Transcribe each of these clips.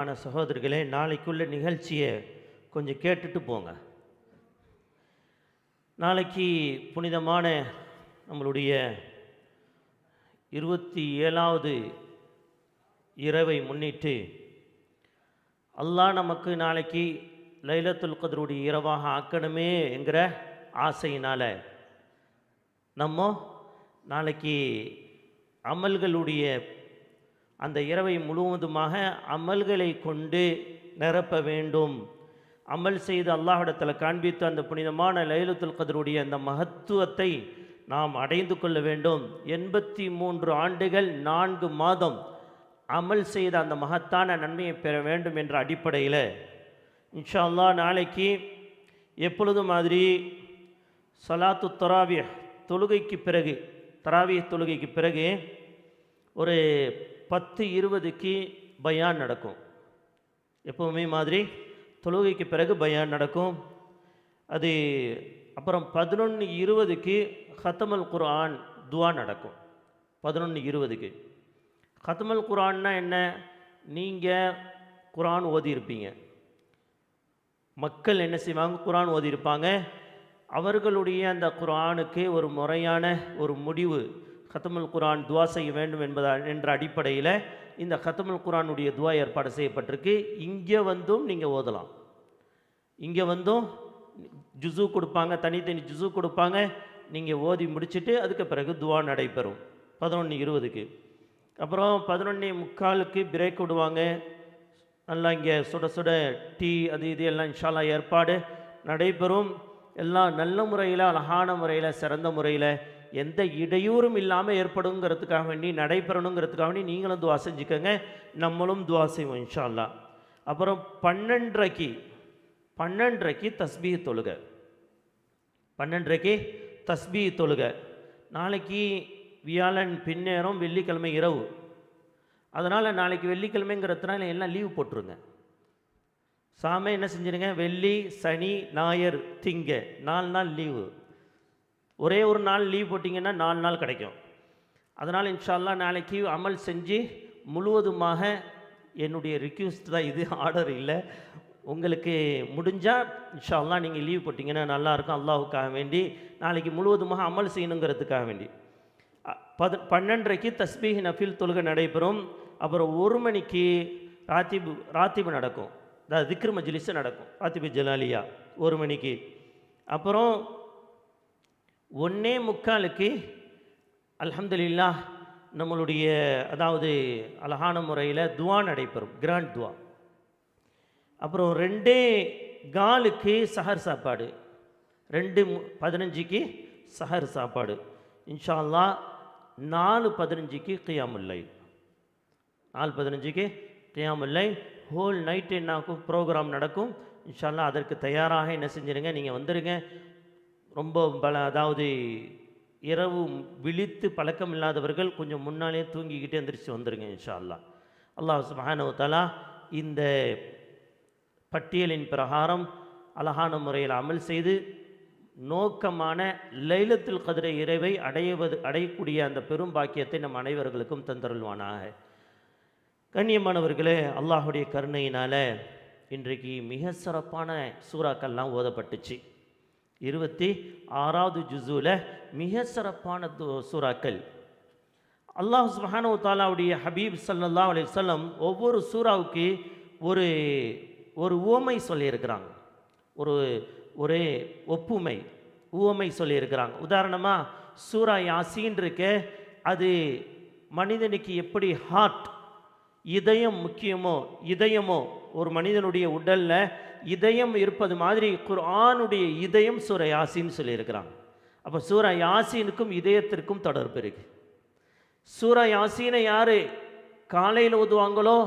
ஆன சகோதரிகளே நாளைக்குள்ள நிகழ்ச்சியை கொஞ்சம் கேட்டுட்டு போங்க. நாளைக்கு புனிதமான நம்மளுடைய இருபத்தி ஏழாவது இரவை முன்னிட்டு அல்லாஹ் நமக்கு நாளைக்கு லைலத்துல் கதருடைய இரவாக ஆக்கணுமே என்கிற ஆசையினால் நம்ம நாளைக்கு அமல்களுடைய அந்த இரவை முழுவதுமாக அமல்களை கொண்டு நிரப்ப வேண்டும். அமல் செய்து அல்லாஹிடத்தில் காண்பித்து அந்த புனிதமான லைலத்துல் கதருடைய அந்த மகத்துவத்தை நாம் அடைந்து கொள்ள வேண்டும். எண்பத்தி மூன்று ஆண்டுகள் நான்கு மாதம் அமல் செய்த அந்த மகத்தான நன்மையை பெற வேண்டும் என்ற அடிப்படையில் இன்ஷா அல்லாஹ் நாளைக்கு எப்பொழுது மாதிரி சலாத்து தராவிய தொழுகைக்கு பிறகு தராவிய தொழுகைக்கு பிறகு ஒரு பத்து இருபதுக்கு பயான் நடக்கும். எப்போவுமே மாதிரி தொழுகைக்கு பிறகு பயான் நடக்கும். அது அப்புறம் பதினொன்று இருபதுக்கு ஹத்தமல் குர்ஆன் துவா நடக்கும். பதினொன்று இருபதுக்கு. ஹத்தமல் குரான்னா என்ன? நீங்கள் குரான் ஓதியிருப்பீங்க. மக்கள் என்ன செய்வாங்க? குரான் ஓதியிருப்பாங்க. அவர்களுடைய அந்த குரானுக்கு ஒரு முறையான ஒரு முடிவு கத்தமுல் குரான் துவா செய்ய வேண்டும் என்பதா என்ற அடிப்படையில் இந்த கத்தமுல் குரானுடைய துவா ஏற்பாடு செய்யப்பட்டிருக்கு. இங்கே வந்தும் நீங்கள் ஓதலாம். இங்கே வந்தும் ஜுசு கொடுப்பாங்க தனித்தனி ஜுசு கொடுப்பாங்க. நீங்கள் ஓதி முடிச்சுட்டு அதுக்கு பிறகு துவா நடைபெறும். பதினொன்று இருபதுக்கு. அப்புறம் பதினொன்று முக்காலுக்கு பிரேக் விடுவாங்க. நல்லா இங்கே சுட சுட டீ அது இது எல்லாம் இன்ஷாலா ஏற்பாடு நடைபெறும். எல்லாம் நல்ல முறையில் அழகான முறையில் சிறந்த முறையில் எந்த இடையூறும் இல்லாமல் ஏற்படுங்கிறதுக்காக வேண்டி நடைபெறணுங்கிறதுக்காக வேண்டி நீங்களும் துவா செஞ்சுக்கோங்க. நம்மளும் துவா செய்வோம் இன்ஷால்லா அப்புறம் பன்னெண்டரைக்கு பன்னெண்டரைக்கு தஸ்பீ தொழுக. பன்னெண்டரைக்கு தஸ்பீ தொழுக. நாளைக்கு வியாழன் பின்னேரம் வெள்ளிக்கிழமை இரவு. அதனால் நாளைக்கு வெள்ளிக்கிழமைங்கிறதுனால எல்லாம் லீவு போட்டுருங்க. சாமி என்ன செஞ்சிருங்க? வெள்ளி சனி ஞாயிறு திங்க. நாலு நாள் லீவு. ஒரே ஒரு நாள் லீவ் போட்டிங்கன்னா நாலு நாள் கிடைக்கும். அதனால் இன்ஷால்லா நாளைக்கு அமல் செஞ்சு முழுவதுமாக என்னுடைய ரிக்வஸ்ட் தான் இது. ஆர்டர் இல்லை. உங்களுக்கு முடிஞ்சால் இன்ஷால்லா நீங்கள் லீவ் போட்டிங்கன்னா நல்லாயிருக்கும் அல்லாவுக்காக வேண்டி நாளைக்கு முழுவதுமாக அமல் செய்யணுங்கிறதுக்காக வேண்டி. அ, பது பன்னெண்டரைக்கு தஸ்பீஹ் நஃபில் தொழுகை நடைபெறும். அப்புறம் ஒரு மணிக்கு ராத்திபு ராத்திபு நடக்கும். அதாவது திக்ரு மஜ்லிஸு நடக்கும். ராத்திபு ஜலாலியா ஒரு மணிக்கு. அப்புறம் ஒன்றே முக்காலுக்கு அலமதுல்லா நம்மளுடைய அதாவது அழகான முறையில் துவா நடைபெறும் கிராண்ட் துவா. அப்புறம் ரெண்டே காலுக்கு சஹர் சாப்பாடு ரெண்டு மு- பதினஞ்சுக்கு சஹர் சாப்பாடு இன்ஷால்லா நாலு பதினஞ்சுக்கு கியாமுல்லை நாலு பதினஞ்சுக்கு கியாமுல்லை ஹோல் நைட் என்னாக்கும் ப்ரோக்ராம் நடக்கும் இன்ஷால்லா அதற்கு தயாராக என்ன செஞ்சிருங்க நீங்கள் வந்துடுங்க ரொம்ப பல அதாவது இரவு விழித்து பழக்கம் இல்லாதவர்கள் கொஞ்சம் முன்னாலே தூங்கிக்கிட்டே எந்திரிச்சு வந்துடுங்க இன்ஷா அல்லாஹ் அல்லாஹ் சுப்ஹானஹு தஆலா இந்த பட்டியலின் பிரகாரம் அழகான முறையில் அமல் செய்து நோக்கமான லைலத்தில் கதிரை இறைவை அடைவது அடையக்கூடிய அந்த பெரும் பாக்கியத்தை நம் அனைவர்களுக்கும் தந்தருள்வானாக. கண்ணியமானவர்களே அல்லாஹுடைய கருணையினால் இன்றைக்கு மிக சிறப்பான சூறாக்கள்லாம் ஓதப்பட்டுச்சு. இருபத்தி ஆறாவது ஜுஸுவில் மிக சிறப்பான சூறாக்கள். அல்லாஹ் சுப்ஹானஹு தாலாவுடைய ஹபீப் சல்லா அலி சொல்லம் ஒவ்வொரு சூறாவுக்கு ஒரு ஒரு உவமை சொல்லியிருக்கிறாங்க. ஒரு ஒரு ஒப்புமை உவமை சொல்லியிருக்கிறாங்க. உதாரணமாக சூரா யாசின் இருக்கு. அது மனிதனுக்கு எப்படி ஹார்ட் இதயம் முக்கியமோ இதயமோ ஒரு மனிதனுடைய உடலில் இதயம் இருப்பது மாதிரி குர்ஆனுடைய இதயம் சூர யாசின்னு சொல்லியிருக்கிறாங்க. அப்போ சூர யாசினுக்கும் இதயத்திற்கும் தொடர்பு இருக்கு. சூர யாசினை யார் காலையில் ஓதுவாங்களோ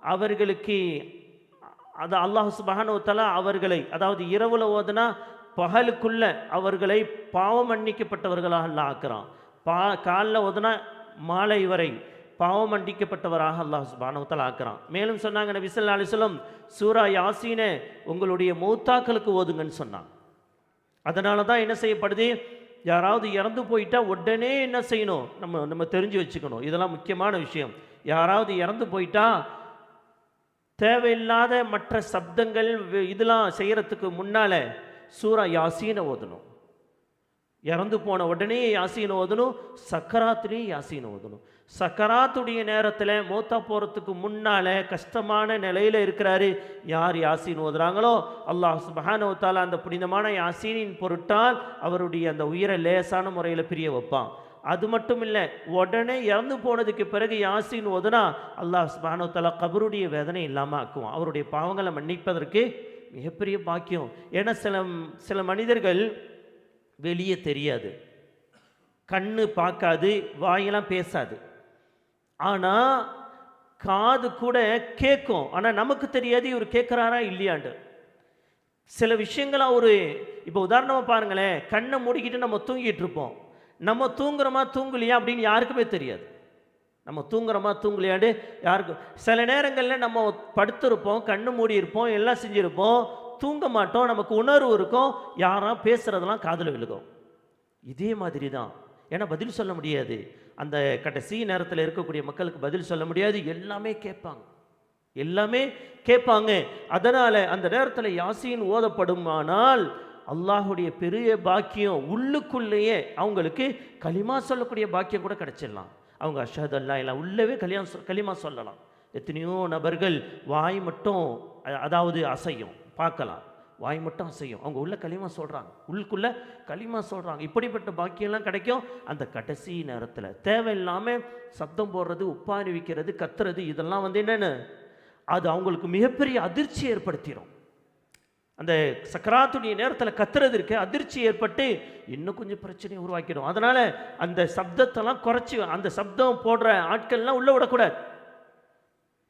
அவர்களுக்கு அது அல்லாஹ் சுபஹானு அவர்களை அதாவது இரவில் ஓதுனா பகலுக்குள்ள அவர்களை பாவம் மன்னிக்கப்பட்டவர்களாக ஆக்குறான். பா காலில் ஓதுனா மாலை வரை பாவம் மன்னிக்கப்பட்டவராக அல்லாஹ் சுபானவத்தால் ஆக்குறான். மேலும் சொன்னாங்க நபி ஸல்லல்லாஹு சூரா யாசீனை உங்களுடைய மூத்தாக்களுக்கு ஓதுங்கன்னு சொன்னான். அதனால தான் என்ன செய்யப்படுது? யாராவது இறந்து போயிட்டா உடனே என்ன செய்யணும்? நம்ம நம்ம தெரிஞ்சு வச்சுக்கணும். இதெல்லாம் முக்கியமான விஷயம். யாராவது இறந்து போயிட்டா தேவையில்லாத மற்ற சப்தங்கள் இதெல்லாம் செய்கிறதுக்கு முன்னால் சூரா யாசீனை ஓதணும். இறந்து போன உடனே யாசீன் ஓதணும் சக்கராத்துலேயும் யாசீன் ஓதணும். சக்கராத்துடைய நேரத்தில் மூத்தா போகிறதுக்கு முன்னால் கஷ்டமான நிலையில் இருக்கிறாரு யார் யாசின் ஓதுறாங்களோ? அல்லாஹ் சுபஹானஹு அந்த புனிதமான யாசீனின் பொருட்டால் அவருடைய அந்த உயிரை லேசான முறையில் பிரிய வைப்பான். அது மட்டும் இல்லை உடனே இறந்து போனதுக்கு பிறகு யாசின் ஓதுனா அல்லாஹ் சுபஹானஹு கபருடைய வேதனை இல்லாமல் ஆக்குவான். அவருடைய பாவங்களை மன்னிப்பதற்கு மிகப்பெரிய பாக்கியம். ஏன்னா சில சில மனிதர்கள் வெளியே தெரியாது. கண்ணு பார்க்காது வாயெல்லாம் பேசாது. ஆனால் காது கூட கேட்கும் ஆனால் நமக்கு தெரியாது இவர் கேட்குறாரா இல்லையாண்டு சில விஷயங்களை ஒரு இப்போ உதாரணமாக பாருங்களேன் கண்ணை மூடிக்கிட்டு நம்ம தூங்கிட்டு இருப்போம். நம்ம தூங்குறோமா தூங்கலையா அப்படின்னு யாருக்குமே தெரியாது. நம்ம தூங்குறோமா தூங்கலையாண்டு யாருக்கும் சில நேரங்களில் நம்ம படுத்திருப்போம் கண்ணு மூடி இருப்போம் எல்லாம் செஞ்சுருப்போம். தூங்க மாட்டோம் நமக்கு உணர்வு இருக்கும் யாரா பேசுகிறதெல்லாம் காதில் விழுகும். இதே மாதிரி தான் ஏன்னா பதில் சொல்ல முடியாது. அந்த கடைசி நேரத்தில் இருக்கக்கூடிய மக்களுக்கு பதில் சொல்ல முடியாது. எல்லாமே கேட்பாங்க. எல்லாமே கேட்பாங்க. அதனால் அந்த நேரத்தில் யாசின் ஓதப்படுமானால் அல்லாஹுடைய பெரிய பாக்கியம் உள்ளுக்குள்ளேயே அவங்களுக்கு களிமா சொல்லக்கூடிய பாக்கியம் கூட கிடைச்சிடலாம். அவங்க அஷத் அல்லா இல்லை உள்ளவே கல்யாணம் களிமா சொல்லலாம். எத்தனையோ நபர்கள் வாய் மட்டும் அதாவது அசையும். பார்க்கலாம். வாய் மட்டும் அசையும். அவங்க உள்ள களிமா சொல்கிறாங்க உள்ளுக்குள்ள களிமா சொல்கிறாங்க இப்படிப்பட்ட பாக்கியெல்லாம் கிடைக்கும். அந்த கடைசி நேரத்தில் தேவையில்லாமல் சத்தம் போடுறது உப்பாரி வைக்கிறது கத்துறது இதெல்லாம் வந்து என்னென்னு? அது அவங்களுக்கு மிகப்பெரிய அதிர்ச்சி ஏற்படுத்திடும் அந்த சக்கராத்துடைய நேரத்தில் கத்துறது இருக்கு. அதிர்ச்சி ஏற்பட்டு இன்னும் கொஞ்சம் பிரச்சனையை உருவாக்கிடும். அதனால் அந்த சப்தத்தெல்லாம் குறைச்சி அந்த சப்தம் போடுற ஆட்கள்லாம் உள்ளே விடக்கூடாது.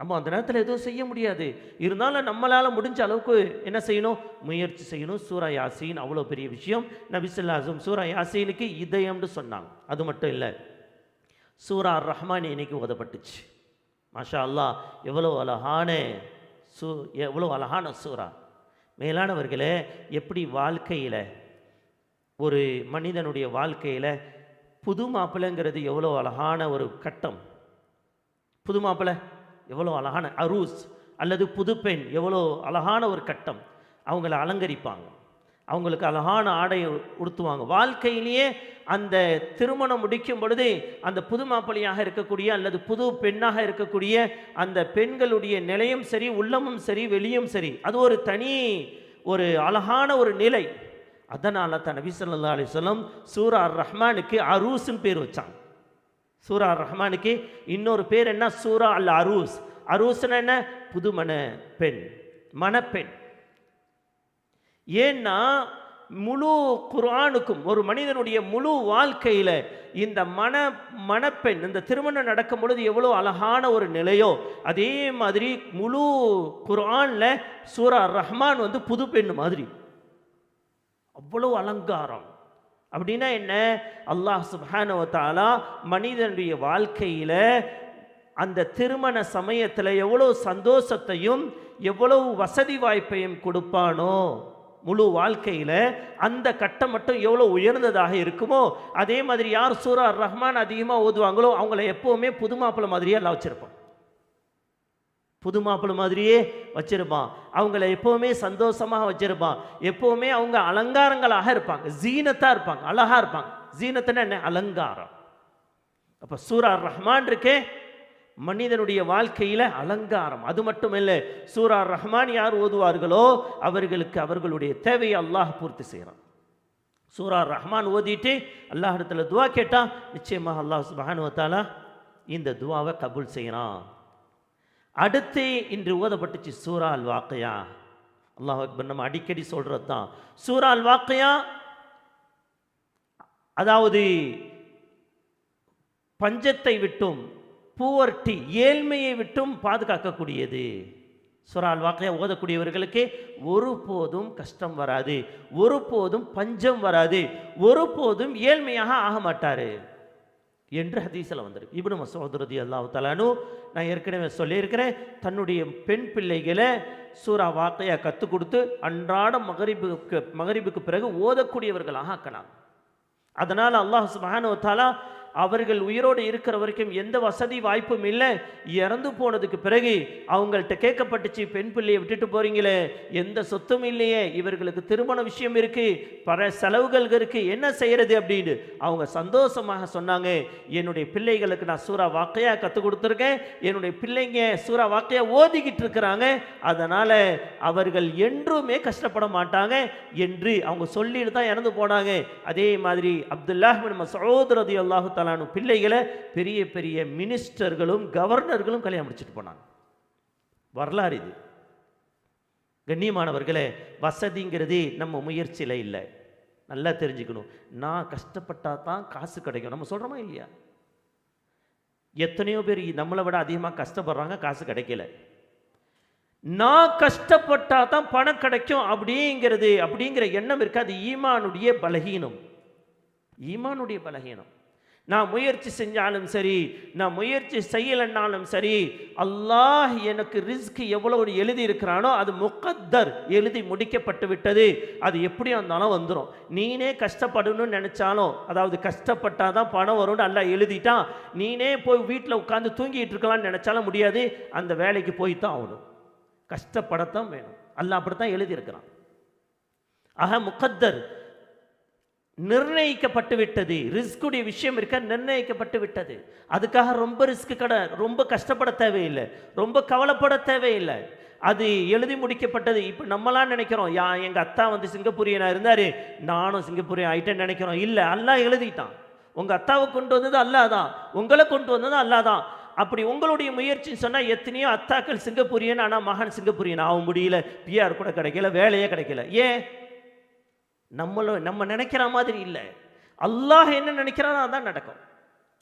நம்ம அந்த நேரத்தில் எதுவும் செய்ய முடியாது. இருந்தாலும் நம்மளால் முடிஞ்ச அளவுக்கு என்ன செய்யணும்? முயற்சி செய்யணும். சூரா யாசின் அவ்வளோ பெரிய விஷயம். நபிசுல்லாசம் சூரா யாசினுக்கு இதயம்னு சொன்னாங்க. அது மட்டும் இல்லை சூரா ரஹ்மான் இன்னைக்கு ஓதப்பட்டுச்சு. மாஷா அல்லாஹ் எவ்வளோ அழகான சூ எவ்வளோ அழகான சூரா. மேலானவர்களே எப்படி வாழ்க்கையில் ஒரு மனிதனுடைய வாழ்க்கையில் புது மாப்பிள்ளைங்கிறது எவ்வளோ அழகான ஒரு கட்டம். புது மாப்பிள்ளை எவ்வளோ அழகான அரூஸ் அல்லது புதுப்பெண் எவ்வளோ அழகான ஒரு கட்டம். அவங்கள அலங்கரிப்பாங்க. அவங்களுக்கு அழகான ஆடையை உடுத்துவாங்க. வாழ்க்கையிலேயே அந்த திருமணம் முடிக்கும் பொழுது அந்த புது மாப்பிள்ளையாக இருக்கக்கூடிய அல்லது புது பெண்ணாக இருக்கக்கூடிய அந்த பெண்களுடைய நிலையும் சரி உள்ளமும் சரி வெளியும் சரி அது ஒரு தனி ஒரு அழகான ஒரு நிலை. அதனால் தான் நபி சொல்லா அலைஹி சூரா ரஹ்மானுக்கு அரூஸும் பேர் வச்சாங்க. சூரா ரஹ்மானுக்கு இன்னொரு பேர் என்ன? சூரா அல் அரூஸ் அரூஸ்னா என்ன? புதுமண பெண் மணப்பெண். ஏன்னா முழு குரானுக்கும் ஒரு மனிதனுடைய முழு வாழ்க்கையில் இந்த மன மணப்பெண் இந்த திருமணம் நடக்கும் பொழுது எவ்வளோ அழகான ஒரு நிலையோ அதே மாதிரி முழு குரானில் சூரா ரஹ்மான் வந்து புது பெண் மாதிரி. அவ்வளோ அலங்காரம். அப்படின்னா என்ன? அல்லாஹ் சுபானவத்தாலா மனிதனுடைய வாழ்க்கையில் அந்த திருமண சமயத்தில் எவ்வளோ சந்தோஷத்தையும் எவ்வளவு வசதி வாய்ப்பையும் கொடுப்பானோ முழு வாழ்க்கையில் அந்த கட்டம் மட்டும் எவ்வளோ உயர்ந்ததாக இருக்குமோ அதே மாதிரி யார் சூரா ரஹ்மான் அதிகமாக ஓதுவாங்களோ அவங்கள எப்போவுமே புது மாப்பிள்ளை மாதிரியே எல்லாம் வச்சுருப்போம். புது மாப்பிள்ளை மாதிரியே வச்சிருப்பான். அவங்கள எப்போவுமே சந்தோஷமாக வச்சிருப்பான். எப்போவுமே அவங்க அலங்காரங்களாக இருப்பாங்க. ஜீனத்தாக இருப்பாங்க. அழகா இருப்பாங்க. ஜீனத்துன்னா என்ன? அலங்காரம். அப்போ சூரா ரஹ்மான் இருக்கே மனிதனுடைய வாழ்க்கையில் அலங்காரம். அது மட்டும் இல்லை சூரா ரஹ்மான் யார் ஓதுவார்களோ அவர்களுக்கு அவர்களுடைய தேவையை அல்லாஹ் பூர்த்தி செய்கிறான் சூரா ரஹ்மான் ஓதிட்டு அல்லாஹ் இடத்துல துவா கேட்டால் நிச்சயமாக அல்லாஹ் சுபஹானு இந்த துவாவை கபூல் செய்கிறான் அடுத்து இன்று ஓதப்பட்டுச்சு சூறால் வாக்கையா. அல்லாஹ் அக்பர் நம்ம அடிக்கடி சொல்கிறது தான் சூறால் வாக்கையா? அதாவது பஞ்சத்தை விட்டும் பூவர்ட்டி ஏழ்மையை விட்டும் பாதுகாக்கக்கூடியது. சுறால் வாக்கையா ஓதக்கூடியவர்களுக்கு ஒருபோதும் கஷ்டம் வராது. ஒருபோதும் பஞ்சம் வராது. ஒருபோதும் ஏழ்மையாக ஆக மாட்டார். என்று ஹதீஸில் வந்திருக்கு. இப்னு மசூத் ரதி அல்லாஹ் தலானு நான் ஏற்கனவே சொல்லியிருக்கிறேன் தன்னுடைய பெண் பிள்ளைகளை சூரா வாக்கையாக கற்றுக் கொடுத்து அன்றாட மகரிபுக்கு மகரிபுக்கு பிறகு ஓதக்கூடியவர்களாக ஆக்கலாம் அதனால் அல்லாஹ் சுப்ஹானஹு அவர்கள் உயிரோடு இருக்கிற வரைக்கும் எந்த வசதி வாய்ப்பும் இல்லை. இறந்து போனதுக்கு பிறகு அவங்கள்ட்ட கேட்கப்பட்டுச்சு பெண் பிள்ளையை விட்டுட்டு போறீங்களே எந்த சொத்தும் இல்லையே இவர்களுக்கு திருமண விஷயம் இருக்கு பல செலவுகள் இருக்கு என்ன செய்யறது? அப்படின்னு அவங்க சந்தோஷமாக சொன்னாங்க. என்னுடைய பிள்ளைகளுக்கு நான் சூறா வாக்கையா கற்றுக் கொடுத்துருக்கேன். என்னுடைய பிள்ளைங்க சூறா வாக்கையா ஓதிக்கிட்டு இருக்கிறாங்க. அதனால அவர்கள் என்றுமே கஷ்டப்பட மாட்டாங்க என்று அவங்க சொல்லிட்டு தான் இறந்து போனாங்க. அதே மாதிரி அப்துல்லாஹ் நம்ம மசூத் அல்லாஹு தாலானு பிள்ளைகளை பெரிய பெரிய மினிஸ்டர்களும் கவர்னர்களும் கல்யாணம் முடிச்சுட்டு போனாங்க. வரலாறு இது. கண்ணியமானவர்களே வசதிங்கிறது நம்ம முயற்சியில் இல்லை. நல்லா தெரிஞ்சுக்கணும். நான் கஷ்டப்பட்டால் தான் காசு கிடைக்கும். நம்ம சொல்கிறோமா இல்லையா? எத்தனையோ பேர் நம்மளை விட அதிகமாக கஷ்டப்படுறாங்க காசு கிடைக்கல. நான் கஷ்டப்பட்டால் தான் பணம் கிடைக்கும் அப்படிங்கிறது அப்படிங்கிற எண்ணம் இருக்கு. அது ஈமானுடைய பலகீனம். ஈமானுடைய பலகீனம். நான் முயற்சி செஞ்சாலும் சரி நான் முயற்சி செய்யலைன்னாலும் சரி அல்லாஹ் எனக்கு ரிஸ்க் எவ்வளவு எழுதி இருக்கிறானோ அது முக்கத்தர் எழுதி முடிக்கப்பட்டு விட்டது. அது எப்படி இருந்தாலும் வந்துடும் நீனே கஷ்டப்படணும்னு நினச்சாலும் அதாவது கஷ்டப்பட்டால் தான் பணம் வரும்னு நல்லா எழுதிட்டான் நீனே போய் வீட்டில் உட்காந்து தூங்கிட்டு இருக்கலாம்னு நினச்சாலும் முடியாது. அந்த வேலைக்கு போய் தான் ஆகணும். கஷ்டப்படத்தான் வேணும். அல்லாஹ் அப்படித்தான் எழுதியிருக்கிறான். ஆக முக்கத்தர் நிர்ணயிக்கப்பட்டு விட்டது ரிஸ்குடைய விஷயம் இருக்க நிர்ணயிக்கப்பட்டு விட்டது அதுக்காக ரொம்ப ரிஸ்க் கடை ரொம்ப கஷ்டப்பட தேவையில்லை. ரொம்ப கவலைப்பட தேவையில்லை. அது எழுதி முடிக்கப்பட்டது. இப்போ நம்மளாம் நினைக்கிறோம் யா எங்கள் அத்தா வந்து சிங்கப்பூரியனா இருந்தார். நானும் சிங்கப்பூரியன் ஆகிட்டேன்னு நினைக்கிறோம். இல்லை அல்லாஹ் எழுதிட்டான். உங்கள் அத்தாவை கொண்டு வந்தது அல்லாஹ் தான். உங்களை கொண்டு வந்தது அல்லாஹ் தான். அப்படி உங்களுடைய முயற்சின்னு சொன்னால் எத்தனையோ அத்தாக்கள் சிங்கப்பூரியன் ஆனால் மகன் சிங்கப்பூரியன். ஆக முடியல பிஆர் கூட கிடைக்கல வேலையே கிடைக்கல. ஏன்? நம்மளோ நம்ம நினைக்கிற மாதிரி இல்லை. அல்லாஹ் என்ன நினைக்கிறானோ அதான் நடக்கும்.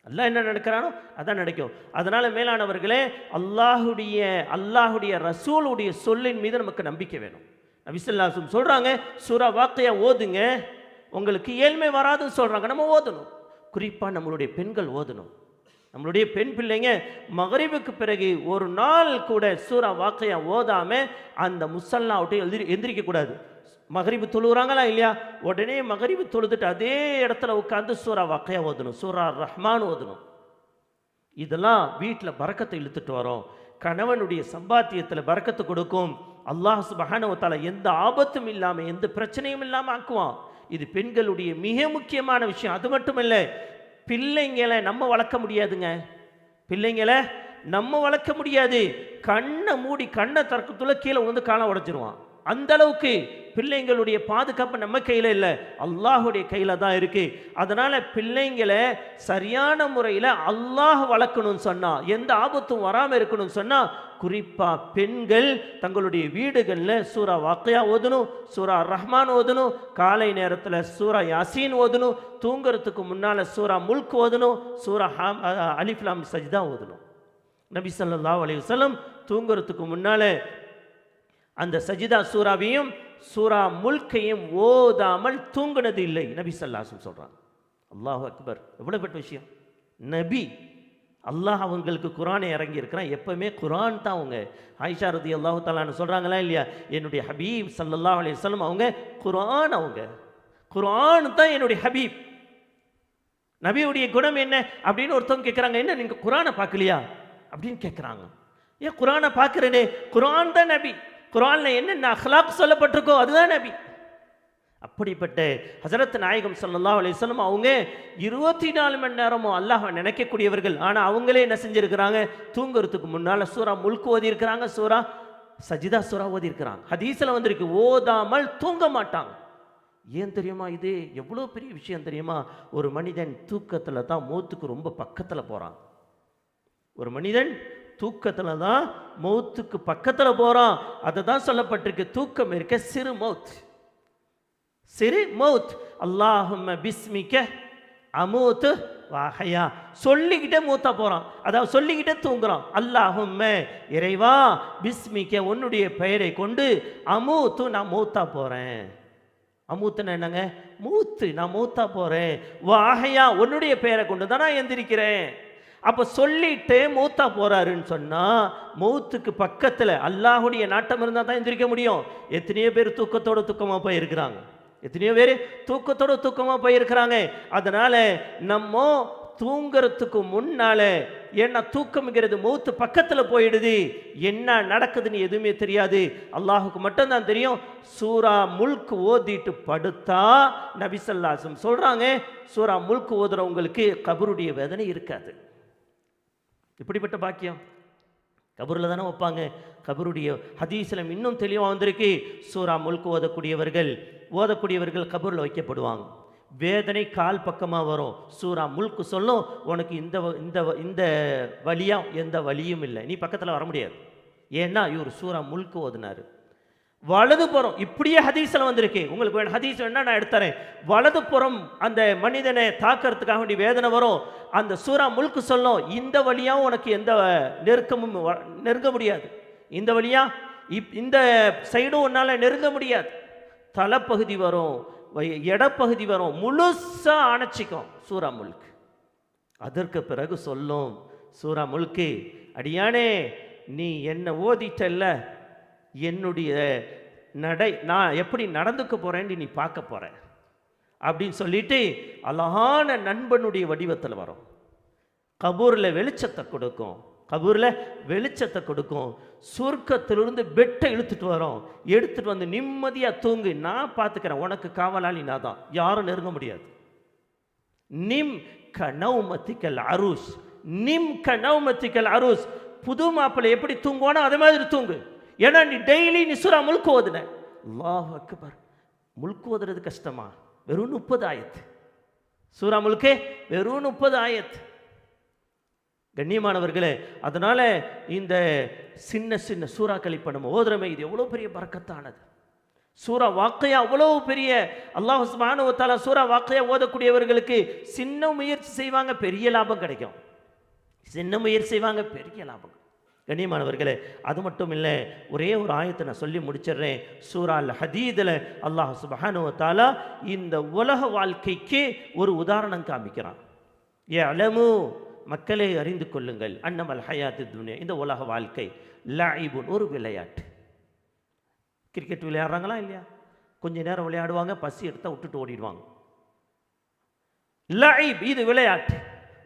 அல்லாஹ் என்ன நடக்கிறானோ அதான் நடக்கும். அதனால் மேலானவர்களே அல்லாஹுடைய அல்லாஹுடைய ரசூலுடைய சொல்லின் மீது நமக்கு நம்பிக்கை வேணும். நபிசல்லாசும் சொல்கிறாங்க சூரா வாக்கையா ஓதுங்க. உங்களுக்கு ஏழ்மை வராதுன்னு சொல்கிறாங்க நம்ம ஓதணும். குறிப்பாக நம்மளுடைய பெண்கள் ஓதணும். நம்மளுடைய பெண் பிள்ளைங்க மகரிபுக்கு பிறகு ஒரு நாள் கூட சூரா வாக்கையா ஓதாமல் அந்த முசல்லா விட்டு எழுதி எந்திரிக்க மகரிபு தொழுகிறாங்களா இல்லையா? உடனே மகரிபு தொழுதுட்டு அதே இடத்துல உட்காந்து சூரா வாக்கையா ஓதணும் சூரா ரஹ்மான் ஓதணும். இதெல்லாம் வீட்டில் பறக்கத்தை இழுத்துட்டு வரோம். கணவனுடைய சம்பாத்தியத்தில் பறக்கத்து கொடுக்கும். அல்லாஹ் சுபஹானவத்தால எந்த ஆபத்தும் இல்லாமல் எந்த பிரச்சனையும் இல்லாமல் ஆக்குவான். இது பெண்களுடைய மிக முக்கியமான விஷயம். அது மட்டும் இல்லை பிள்ளைங்களை நம்ம வளர்க்க முடியாதுங்க. பிள்ளைங்களை நம்ம வளர்க்க முடியாது. கண்ணை மூடி கண்ணை திறக்கத்துள்ள கீழே வந்து காலம் உடைஞ்சிருவான் அந்த அளவுக்கு பிள்ளைங்களுடைய பாதுகாப்பு நம்ம கையில் இல்லை. அல்லாஹுடைய கையில் தான் இருக்கு. அதனால் பிள்ளைங்களை சரியான முறையில் அல்லாஹ் வளர்க்கணும்னு சொன்னால் எந்த ஆபத்தும் வராமல் இருக்கணும்னு சொன்னால் குறிப்பாக பெண்கள் தங்களுடைய வீடுகளில் சூரா வாக்கையா ஓதணும் சூரா ரஹ்மான் ஓதணும் காலை நேரத்தில் சூரா யாசீன் ஓதணும் தூங்குறதுக்கு முன்னால் சூரா முல்க் ஓதணும் சூரா ஹாம் அலிஃப்லாம் சஜ்தா ஓதணும். நபி ஸல்லல்லாஹு அலி வல்லம் தூங்குறதுக்கு முன்னால் அந்த சஜிதா சூறாவையும் சூரா முல்கையும் ஓதாமல் தூங்குனது இல்லை. நபி சல்லாசம் சொல்கிறான் அல்லாஹ் அக்பர். எவ்வளோ பெற்ற விஷயம்? நபி அல்லாஹ் அவங்களுக்கு குரானை இறங்கி இருக்கிறான் எப்பவுமே குரான் தான் அவங்க. ஆயிஷா ரதி அல்லாஹு தாலான்னு சொல்கிறாங்களா இல்லையா? என்னுடைய ஹபீப் சல்லல்லாஹு அலைஹி வஸல்லம் அவங்க குரான் அவங்க. குரான் தான் என்னுடைய ஹபீப். நபியுடைய குணம் என்ன அப்படின்னு ஒருத்தவங்க கேட்குறாங்க என்ன நீங்கள் குரானை பார்க்கலையா? அப்படின்னு கேட்குறாங்க ஏன் குரானை பார்க்குறேனே? குரான் தான் நபி. குரானில் என்னென்ன அஹ்லாக் சொல்லப்பட்டிருக்கோ அதுதான் நபி. அப்படிப்பட்ட ஹசரத் நாயகம் ஸல்லல்லாஹு அலைஹி வஸல்லம் அவங்க இருபத்தி நாலு மணி நேரமும் அல்லாஹ் நினைக்கக்கூடியவர்கள். ஆனால் அவங்களே என்ன செஞ்சுருக்கிறாங்க? தூங்குறதுக்கு முன்னால் சூறா முழுக்கு ஓதி இருக்கிறாங்க சூறா சஜிதா சூறா ஓதி இருக்கிறாங்க ஹதீஸில் வந்திருக்கு ஓதாமல் தூங்க மாட்டாங்க. ஏன் தெரியுமா இது? எவ்வளோ பெரிய விஷயம் தெரியுமா? ஒரு மனிதன் தூக்கத்தில் தான் மூத்துக்கு ரொம்ப பக்கத்தில் போகிறான் ஒரு மனிதன் தூக்கத்தில் தான் மௌத்துக்கு பக்கத்தில் போகிறோம் அதை தான் சொல்லப்பட்டிருக்கு. தூக்கம் இருக்க சிறு மௌத். சிறு மௌத். அல்லாஹும் பிஸ்மிக்க அமூத்து வாஹையா. சொல்லிக்கிட்டே மூத்தா போகிறான் அதாவது சொல்லிக்கிட்டே தூங்குறோம் அல்லாஹும் இறைவா பிஸ்மிக்க உன்னுடைய பெயரை கொண்டு அமூத்து நான் மூத்தா போகிறேன் அமூத்துன்னு என்னங்க? மூத்து. நான் மூத்தா போகிறேன் வாஹையா உன்னுடைய பெயரை கொண்டு தான் நான் எந்திரிக்கிறேன். அப்போ சொல்லிட்டு மூத்தா போகிறாருன்னு சொன்னால் மௌத்துக்கு பக்கத்தில் அல்லாஹுடைய நாட்டம் இருந்தால் தான் எந்திரிக்க முடியும். எத்தனையோ பேர் தூக்கத்தோட தூக்கமாக போயிருக்கிறாங்க. எத்தனையோ பேர் தூக்கத்தோட தூக்கமாக போயிருக்கிறாங்க. அதனால் நம்ம தூங்கிறதுக்கு முன்னால ஏன்னா தூக்கம்ங்கிறது மௌத்து பக்கத்தில் போயிடுது. என்ன நடக்குதுன்னு எதுவுமே தெரியாது. அல்லாஹுக்கு மட்டும்தான் தெரியும். சூரா முல்க் ஓதிட்டு படுத்தா நபிசல்லாசம் சொல்கிறாங்க சூரா முல்க் ஓதுறவங்களுக்கு கபருடைய வேதனை இருக்காது. இப்படிப்பட்ட பாக்கியம். கபூரில் தானே வைப்பாங்க. கபருடைய ஹதீஸ்லம் இன்னும் தெளிவாக வந்திருக்கு. சூறா முழுக்கு ஓதக்கூடியவர்கள் ஓதக்கூடியவர்கள் கபூரில் வைக்கப்படுவாங்க. வேதனை கால் பக்கமாக வரும். சூரா முழுக்கு சொல்லும் உனக்கு இந்த இந்த இந்த வழியாக எந்த வழியும் இல்லை. நீ பக்கத்தில் வர முடியாது. ஏன்னா இவர் சூரா முழுக்கு ஓதுனார். வலது புறம் இப்படியே ஹதீஸில் வந்திருக்கு. உங்களுக்கு வேணும் ஹதீஸ் வேணா நான் எடுத்துறேன். வலது புறம் அந்த மனிதனை தாக்கிறதுக்காக வேண்டிய வேதனை வரும். அந்த சூறா முழுக்கு சொல்லும் இந்த வழியாகவும் உனக்கு எந்த நெருக்கமும் வ- நெருங்க முடியாது. இந்த வழியாக இப் இந்த சைடும் உன்னால் நெருங்க முடியாது. தலைப்பகுதி வரும் இடப்பகுதி வரும். முழுசாக அணைச்சிக்கும் சூரா முழுக்கு அதற்கு பிறகு சொல்லும் சூரா முழுக்கு அடியானே நீ என்ன ஓதிட்டல்ல. என்னுடைய நடை நான் எப்படி நடந்துக்க போகிறேன்னு நீ பார்க்க போகிற அப்படின்னு சொல்லிட்டு அழகான நண்பனுடைய வடிவத்தில் வரும். கபூரில் வெளிச்சத்தை கொடுக்கும். கபூரில் வெளிச்சத்தை கொடுக்கும். சொர்க்கத்திலிருந்து பெட்டை இழுத்துட்டு வரோம். எடுத்துட்டு வந்து நிம்மதியாக தூங்கு. நான் பார்த்துக்கிறேன் உனக்கு காவலாளி நான் தான். யாரும் நெருங்க முடியாது. நிம் கனவுமத்திக்கல் அரூஸ். நிம் கனவுமத்திக்கல் அரூஸ். புது மாப்பிள்ளை எப்படி தூங்குவானோ அதே மாதிரி தூங்கு. ஏன்னா நீ டெய்லி நீ சுறா முழுக்க ஓதுன. அல்லாஹ் அக்பர். முழுக்க ஓதுறது கஷ்டமா? வெறும் முப்பது ஆயத்து சூரா முழுக்கே வெறும் முப்பது ஆயத்து கண்ணியமானவர்களே அதனால் இந்த சின்ன சின்ன சூறாக்கள் இப்போ நம்ம ஓதுறமே இது எவ்வளோ பெரிய பறக்கத்தானது. சூறா வாக்கையா அவ்வளோ பெரிய அல்லாஹ் சுப்ஹானஹு சூறா வாக்கையா ஓதக்கூடியவர்களுக்கு சின்ன முயற்சி செய்வாங்க பெரிய லாபம் கிடைக்கும். சின்ன முயற்சி செய்வாங்க பெரிய லாபம் கண்ணியமானவர்களே அது மட்டும் இல்லை ஒரே ஒரு ஆயத்தை நான் சொல்லி முடிச்சிடுறேன். சூரா அல் ஹதீதில் அல்லாஹ் சுபஹானுவத்தாலா இந்த உலக வாழ்க்கைக்கு ஒரு உதாரணம் காமிக்கிறான். ஏ அலமு மக்களை அறிந்து கொள்ளுங்கள். அன்னமல் ஹயாத்து துனியா இந்த உலக வாழ்க்கை. லாயிபுன் ஒரு விளையாட்டு. கிரிக்கெட் விளையாடுறாங்களா இல்லையா? கொஞ்ச நேரம் விளையாடுவாங்க பசி எடுத்தால் விட்டுட்டு ஓடிடுவாங்க. லாயிப் இது விளையாட்டு.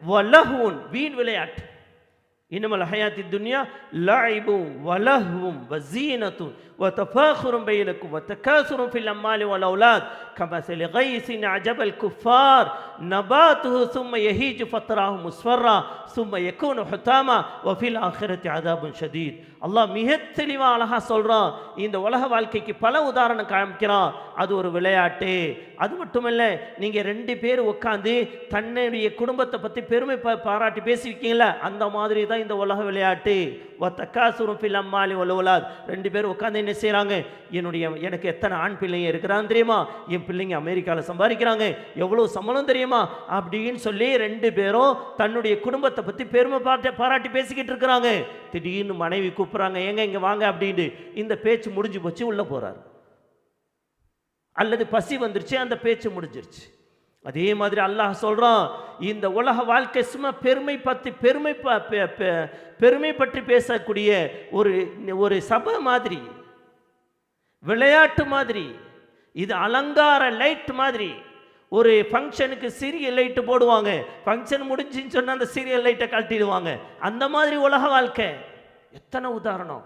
வலஹுன் வீண் விளையாட்டு. إنما الحياة الدنيا لعب ولهو وزينة وتفاخر بينكم وتكاثر في الأموال والأولاد كمثل غيث أعجب الكفار نباته ثم يهيج فتراه مصفرا ثم يكون حطاما وفي الآخرة عذاب شديد அல்லாஹ் மிக தெளிவா அழகா சொல்றான் இந்த உலக வாழ்க்கைக்கு பல உதாரணம் காமிக்கிறான் அது ஒரு விளையாட்டு அது மட்டுமல்ல நீங்க ரெண்டு பேர் உட்காந்து தன்னுடைய குடும்பத்தை பத்தி பெருமை பா- பாராட்டி பேசியிருக்கீங்களா அந்த மாதிரி தான் இந்த உலக விளையாட்டு தக்காசுரும் ஃபில் அம்மாலி ஒலவுலாத் ரெண்டு பேரும் உட்காந்து என்ன செய்கிறாங்க என்னுடைய எனக்கு எத்தனை ஆண் பிள்ளைங்க இருக்கிறான்னு தெரியுமா? என் பிள்ளைங்க அமெரிக்காவில் சம்பாதிக்கிறாங்க. எவ்வளோ சம்பளம் தெரியுமா? அப்படின்னு சொல்லி ரெண்டு பேரும் தன்னுடைய குடும்பத்தை பற்றி பெருமை பாராட்டி பாராட்டி பேசிக்கிட்டு இருக்கிறாங்க. திடீர்னு மனைவி கூப்பிட்றாங்க ஏங்க இங்கே வாங்க அப்படின்ட்டு. இந்த பேச்சு முடிஞ்சு போச்சு உள்ளே போகிறாரு அல்லது பசி வந்துருச்சு அந்த பேச்சு முடிஞ்சிருச்சு. அதே மாதிரி அல்லாஹ் சொல்கிறான் இந்த உலக வாழ்க்கை சும்மா பெருமை பற்றி பெருமை ப- பெ- பெ- பெருமை பற்றி பேசக்கூடிய ஒரு ஒரு சபை மாதிரி விளையாட்டு மாதிரி இது அலங்கார லைட் மாதிரி ஒரு ஃபங்க்ஷனுக்கு சீரியல் லைட்டு போடுவாங்க. ஃபங்க்ஷன் முடிஞ்சின்னு சொன்னால் அந்த சீரியல் லைட்டை கழட்டிடுவாங்க. அந்த மாதிரி உலக வாழ்க்கை. எத்தனை உதாரணம்.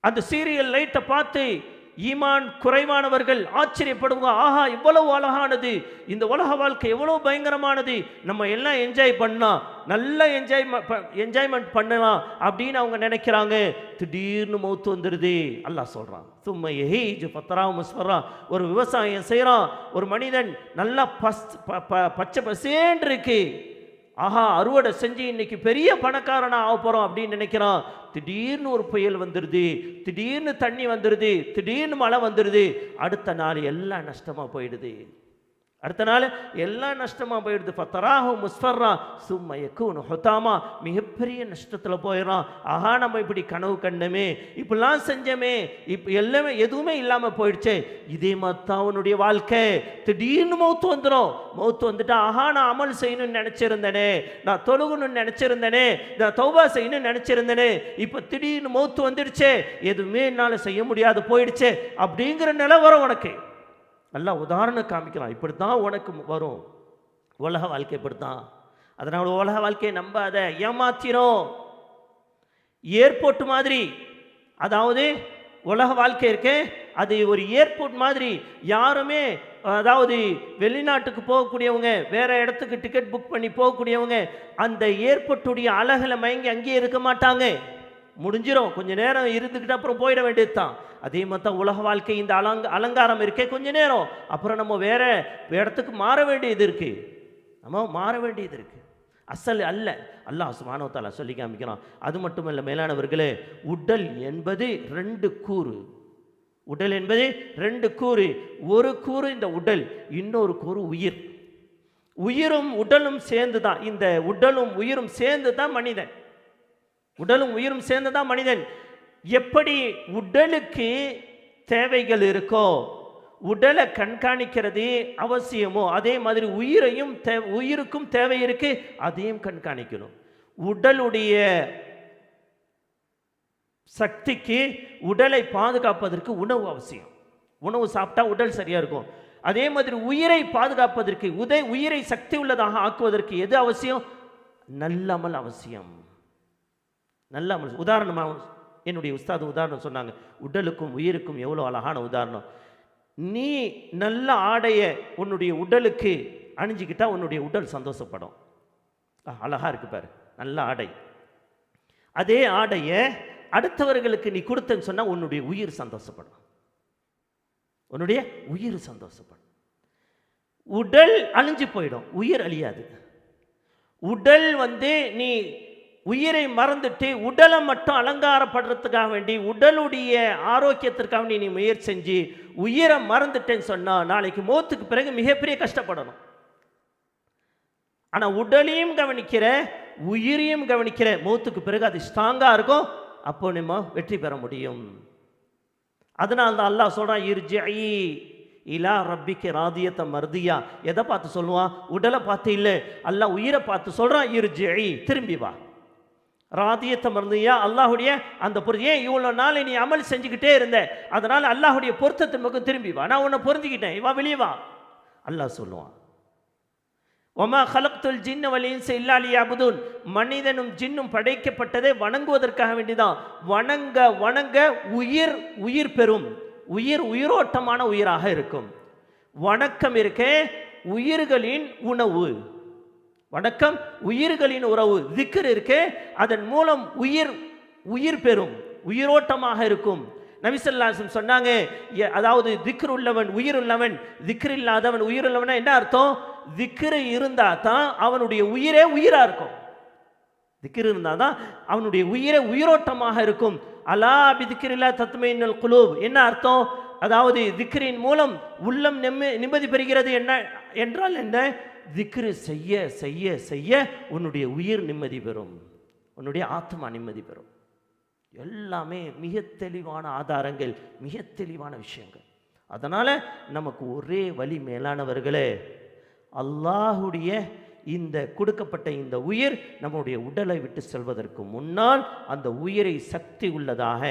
அந்த சீரியல் லைட்டை பார்த்து ஈமான் குறைவானவர்கள் ஆச்சரியப்படுவாங்க ஆஹா இவ்வளவு அழகானது. இந்த உலக வாழ்க்கை எவ்வளவு பயங்கரமானது. நம்ம எல்லாம் என்ஜாய் பண்ணலாம் நல்லா என்ஜாய் என்ஜாய்மெண்ட் பண்ணலாம் அப்படின்னு அவங்க நினைக்கிறாங்க. திடீர்னு மௌத்து வந்துடுது அல்லாஹ் சொல்கிறான் சும்மா எஹீஜ் பத்தரா முஸ்வரா ஒரு விவசாயம் செய்கிறான் ஒரு மனிதன் நல்லா பஸ் ப- ப- பச்சை பசேன்னு இருக்குது ஆஹா அறுவடை செஞ்சு இன்னைக்கு பெரிய பணக்காரனா ஆக போகிறோம் அப்படின்னு நினைக்கிறான். திடீர்னு ஒரு புயல் வந்துடுது திடீர்னு தண்ணி வந்துடுது திடீர்னு மழை வந்துடுது அடுத்த நாள் எல்லாம் நஷ்டமாக போயிடுது. அடுத்த நாள் எல்லாம் நஷ்டமாக போயிடுது. பத்தராஹு முஸ்ஃபர்ரா சும்மா எக்கூனு ஹொத்தாமா மிகப்பெரிய நஷ்டத்தில் போயிடும் ஆஹா நம்ம இப்படி கனவு கண்டமே இப்படிலாம் செஞ்சோமே இப்போ எல்லாமே எதுவுமே இல்லாமல் போயிடுச்சே. இதே மாதிரி தான் அவனுடைய வாழ்க்கை. திடீர்னு மௌத்து வந்துடும் மௌத்து வந்துட்டா ஆஹா நான் அமல் செய்யணும்னு நினச்சிருந்தேனே நான் தொழுகணும்னு நினச்சிருந்தேனே நான் தௌபா செய்யணும்னு நினச்சிருந்தேனே இப்போ திடீர்னு மௌத்து வந்துடுச்சே எதுவுமே என்னால் செய்ய முடியாது போயிடுச்சே அப்படிங்கிற நிலை வரும் உனக்கு. நல்லா உதாரணம் காமிக்கிறான் இப்படி தான் உனக்கு வரும். உலக வாழ்க்கை இப்படி தான் அதனால் உலக வாழ்க்கையை நம்பாத ஏமாத்திரும். ஏர்போர்ட் மாதிரி. அதாவது உலக வாழ்க்கை இருக்கே அது ஒரு ஏர்போர்ட் மாதிரி. யாருமே அதாவது வெளிநாட்டுக்கு போகக்கூடியவங்க வேற இடத்துக்கு டிக்கெட் புக் பண்ணி போகக்கூடியவங்க அந்த ஏர்போர்ட்டுடைய அழகில் மயங்கி அங்கேயே இருக்க மாட்டாங்க. முடிஞ்சிரும். கொஞ்ச நேரம் இருந்துக்கிட்டு அப்புறம் போயிட வேண்டியது தான் அதே மாதிரி தான் உலக வாழ்க்கை இந்த அலங்க அலங்காரம் இருக்கே கொஞ்ச நேரம். அப்புறம் நம்ம வேற இடத்துக்கு மாற வேண்டியது இருக்கு. நம்ம மாற வேண்டியது இருக்கு. அசல் அல்ல. அல்லாஹ் சுபானவத்தாலா சொல்லி காமிக்கிறான். அது மட்டுமல்ல மேலானவர்களே உடல் என்பது ரெண்டு கூறு. உடல் என்பது ரெண்டு கூறு. ஒரு கூறு இந்த உடல் இன்னொரு கூறு உயிர். உயிரும் உடலும் சேர்ந்து தான் இந்த உடலும் உயிரும் சேர்ந்து தான் மனிதன். உடலும் உயிரும் சேர்ந்து தான் மனிதன்? எப்படி உடலுக்கு தேவைகள் இருக்கோ உடலை கண்காணிக்கிறது அவசியமோ அதே மாதிரி உயிரையும் தே உயிருக்கும் தேவை இருக்கு அதையும் கண்காணிக்கணும். உடலுடைய சக்திக்கு உடலை பாதுகாப்பதற்கு உணவு அவசியம். உணவு சாப்பிட்டா உடல் சரியா இருக்கும். அதே மாதிரி உயிரை பாதுகாப்பதற்கு உதை உயிரை சக்தி உள்ளதாக ஆக்குவதற்கு எது அவசியம்? நல்லமல் அவசியம். நல்ல அமல் உதாரணமாக என்னுடைய உஸ்தாது உதாரணம் சொன்னாங்க உடலுக்கும் உயிருக்கும் எவ்வளோ அழகான உதாரணம். நீ நல்ல ஆடையை உன்னுடைய உடலுக்கு அணிஞ்சிக்கிட்டா உன்னுடைய உடல் சந்தோஷப்படும். அழகாக இருக்கு பாரு நல்ல ஆடை. அதே ஆடையை அடுத்தவர்களுக்கு நீ கொடுத்தேன்னு சொன்னால் உன்னுடைய உயிர் சந்தோஷப்படும். உன்னுடைய உயிர் சந்தோஷப்படும். உடல் அழிஞ்சு போயிடும் உயிர் அழியாது. உடல் வந்து நீ உயிரை மறந்துட்டு உடலை மட்டும் அலங்காரப்படுறதுக்காக வேண்டி உடலுடைய ஆரோக்கியத்திற்காக வேண்டி நீ முயற்சி செஞ்சு உயிரை மறந்துட்டேன்னு சொன்னால் நாளைக்கு மோத்துக்கு பிறகு மிகப்பெரிய கஷ்டப்படணும். ஆனால் உடலையும் கவனிக்கிற உயிரையும் கவனிக்கிற மோத்துக்கு பிறகு அது ஸ்ட்ராங்காக இருக்கும். அப்போ நம்ம வெற்றி பெற முடியும். அதனால தான் அல்லாஹ் சொல்றான் இர்ஜிஇ இலா ரப்பிக்கு ராதியத்தை மருதியா. எதை பார்த்து சொல்லுவான்? உடலை பார்த்து இல்லை அல்லாஹ் உயிரை பார்த்து சொல்றான் இர்ஜிஇ திரும்பி வா. ராதியத்தை மறந்தியா? அல்லாஹுடைய அந்த பொருள். ஏன் இவ்வளோ நாள் நீ அமல் செஞ்சுக்கிட்டே இருந்த? அதனால் அல்லாஹுடைய பொருத்தத்தின் பக்கம் திரும்பி வா. நான் உன்னை பொருந்திக்கிட்டேன். இவா வெளியே வா. அல்லாஹ் சொல்லுவான். ஒமா ஹலக்துல் ஜின்ன வலின்ஸ் இல்லாலியா புதூன் மனிதனும் ஜின்னும் படைக்கப்பட்டதே வணங்குவதற்காக வேண்டிதான். வணங்க வணங்க உயிர் உயிர் பெறும். உயிர் உயிரோட்டமான உயிராக இருக்கும். வணக்கம் இருக்கே உயிர்களின் உணவு. வணக்கம். உயிர்களின் உறவு திக்கர் இருக்கே. அதன் மூலம் உயிர் உயிர் பெறும் உயிரோட்டமாக இருக்கும். நபிசல்லாசம் சொன்னாங்க எ- அதாவது திக்ரு உள்ளவன் உயிர் உள்ளவன் திக்ரு இல்லாதவன் உயிர் உள்ளவனா? என்ன அர்த்தம்? திக்ரு இருந்தா தான் அவனுடைய உயிரே உயிரா இருக்கும். திக்ர் இருந்தால் தான் அவனுடைய உயிரே உயிரோட்டமாக இருக்கும். அலா பிதிக்கிரில்லா தத்துமையினல் குலூப். என்ன அர்த்தம்? அதாவது திக்ரின் மூலம் உள்ளம் நிம்மதி பெறுகிறது என்ன? என்றால் என்ன? திக்ரு செய்ய செய்ய செய்ய உன்னுடைய உயிர் நிம்மதி பெறும். உன்னுடைய ஆத்மா நிம்மதி பெறும். எல்லாமே மிக தெளிவான ஆதாரங்கள் மிக தெளிவான விஷயங்கள். அதனால் நமக்கு ஒரே வழி மேலானவர்களே அல்லாஹுடைய இந்த கொடுக்கப்பட்ட இந்த உயிர் நம்முடைய உடலை விட்டு செல்வதற்கு முன்னால் அந்த உயிரை சக்தி உள்ளதாக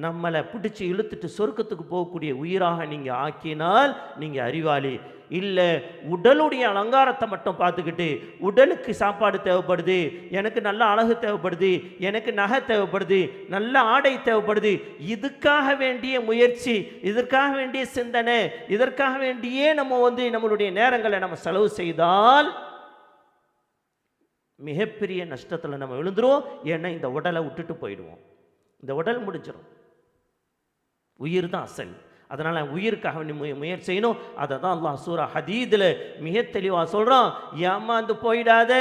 நம்மளை பிடிச்சி இழுத்துட்டு சொர்க்கத்துக்கு போகக்கூடிய உயிராக நீங்கள் ஆக்கினால் நீங்கள் அறிவாளி. இல்லை உடலுடைய அலங்காரத்தை மட்டும் பார்த்துக்கிட்டு உடலுக்கு சாப்பாடு தேவைப்படுது எனக்கு நல்ல அழகு தேவைப்படுது எனக்கு நகை தேவைப்படுது நல்ல ஆடை தேவைப்படுது இதுக்காக வேண்டிய முயற்சி இதற்காக வேண்டிய சிந்தனை இதற்காக வேண்டியே நம்ம வந்து நம்மளுடைய நேரங்களை நம்ம செலவு செய்தால் மிகப்பெரிய நஷ்டத்தில் நம்ம விழுந்துருவோம். ஏன்னா இந்த உடலை விட்டுட்டு போயிடுவோம். இந்த உடல் முடிஞ்சிடும் உயிர் தான் அசல். அதனால் உயிருக்காக நீ முய முயற்சி செய்யணும். அதை தான் அல்லாஹ் சூரா ஹதீதில் மிக தெளிவாக சொல்கிறோம் ஏமாந்து போயிடாத.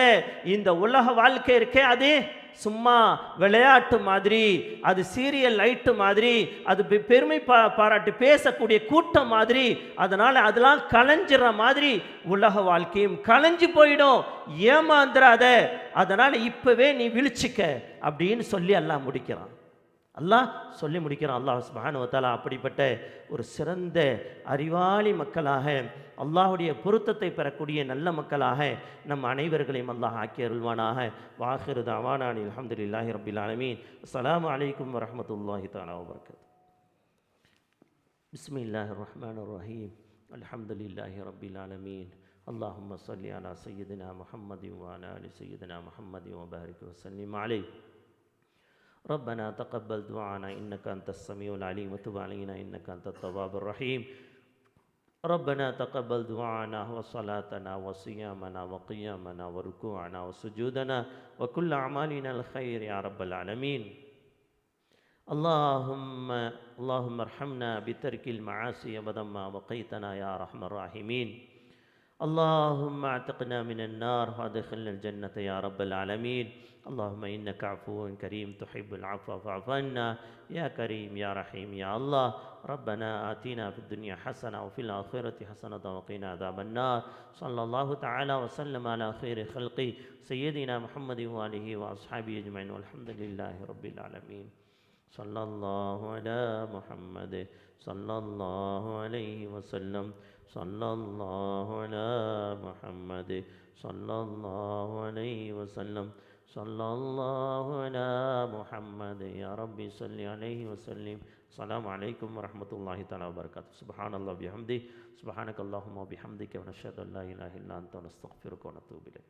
இந்த உலக வாழ்க்கை இருக்கே அதே. சும்மா விளையாட்டு மாதிரி அது சீரியல் லைட்டு மாதிரி அது பெ- பெருமை பா பாராட்டி பேசக்கூடிய கூட்டம் மாதிரி அதனால் அதெல்லாம் கலைஞ்சிற மாதிரி உலக வாழ்க்கையும் கலைஞ்சு போயிடும். ஏமாந்துடாத அதனால் இப்போவே நீ விழிச்சிக்க அப்படின்னு சொல்லி எல்லாம் முடிக்கிறான். அல்லாஹ் சொல்லி முடிக்கிறான். அல்லாஹ் சுபானுவத்தாலா அப்படிப்பட்ட ஒரு சிறந்த அறிவாளி மக்களாக அல்லாஹுடைய பொருத்தத்தை பெறக்கூடிய நல்ல மக்களாக நம் அனைவர்களையும் அல்லாஹ் ஆக்கி அருள்வானாக. வாஹிரு தவானானி அலமதுல்லாஹி ரபில் ஆலமீன். அலாம் அலைக்கும் வரமத்துல்லாஹி தாலா வபர்கத் பிஸ்மில்லாஹ் ரஹ்மான் ரஹீம். அலமதுல்லாஹி ரபில் ஆலமீன். அல்லாஹும் சொல்லி அலா சையதுனா முஹம்மதி வாலி சையதுனா முஹம்மதி வபாரிக் வசல்லிம் அலை ربنا تقبل دعانا إنك أنت السميع العليم وتب علينا إنك أنت التواب الرحيم. ربنا تقبل دعانا وصلاتنا وصيامنا وقيامنا وركوعنا وسجودنا وكل أعمالنا الخير يا رب العالمين. اللهم اللهم ارحمنا بترك المعاصي أبدا ما بقيتنا يا أرحم الراحمين. اللهم اعتقنا من النار وادخلنا الجنة يا رب العالمين. اللهم إنك عفو كريم تحب العفو فاعف عنا يا كريم يا رحيم يا الله. ربنا آتنا في الدنيا حسنة وفي الآخرة حسنة وقنا عذاب النار. صلى الله تعالى وسلم على خير خلقه سيدنا محمد وآله وأصحابه أجمعين. والحمد لله رب العالمين. صلى الله على محمد. صلى الله عليه وسلم. صلى الله على محمد. صلى الله عليه وسلم. صلى الله على محمد. يا ربي صل عليه وسلم. السلام عليكم ورحمة الله تعالى وبركاته. سبحان الله بحمده سبحانك اللهم وبحمدك ونشهد أن لا إله إلا أنت ونستغفرك ونتوب إليك.